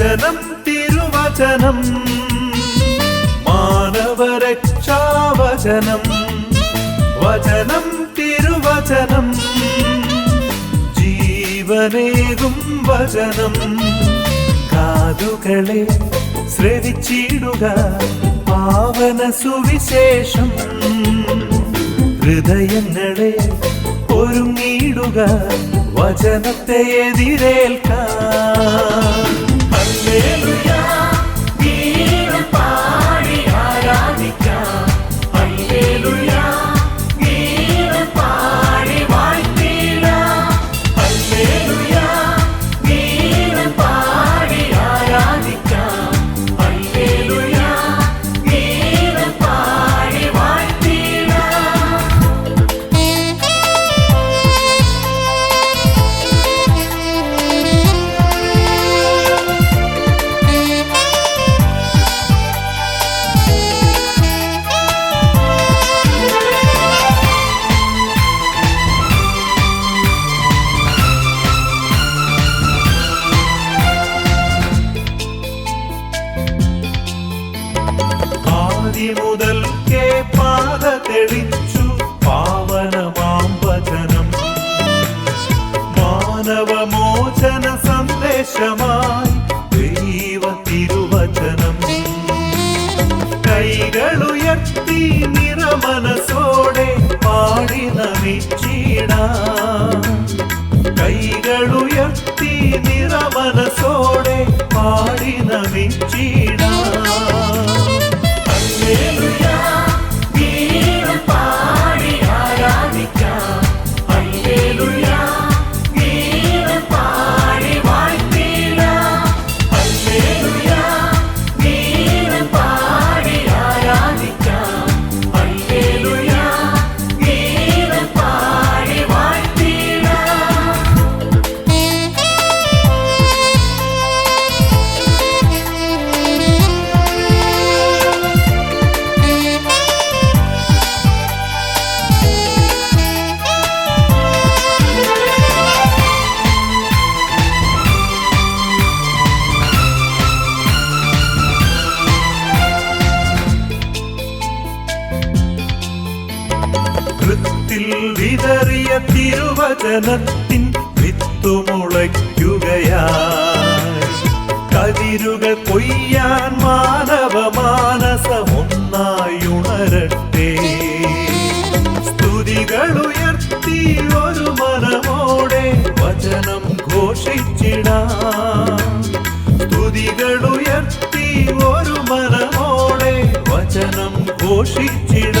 വചനം തിരുവചനം മാനവരക്ഷാവചനം വചനം തിരുവചനം ജീവനേകും വചനം. കാതുകളെ ശ്രവിച്ചിടുക പാവന സുവിശേഷം. ഹൃദയങ്ങളെ ഒരുങ്ങിയിടുക വചനത്തെ എതിരേൽക്കാൻ Hallelujah. ആദി മുതൽക്കേ പാത തെളിച്ചു പാവനമാം വചനം മാനവമോചന സന്ദേശമായി ദൈവ തിരുവചനം കൈകളുയർത്തി നിറമനസോടെ പാടി നമിച്ചിടാം കൈകളുയർത്തി നിറമനസോടെ പാടി നമിച്ചിടാം വിതറിയ തിരുവചനത്തിൻ വിത്തുമുളയ്ക്കുകയായി കതിരുകൾ കൊയ്യാൻ മാനവ മാനസമൊന്നായുണരട്ടെ. സ്തുതികൾ ഉയർത്തി ഒരു മനമോടെ വചനം ഘോഷിച്ചിടാം. സ്തുതികൾ ഉയർത്തി ഒരു മനമോടെ വചനം ഘോഷിച്ചിടാം.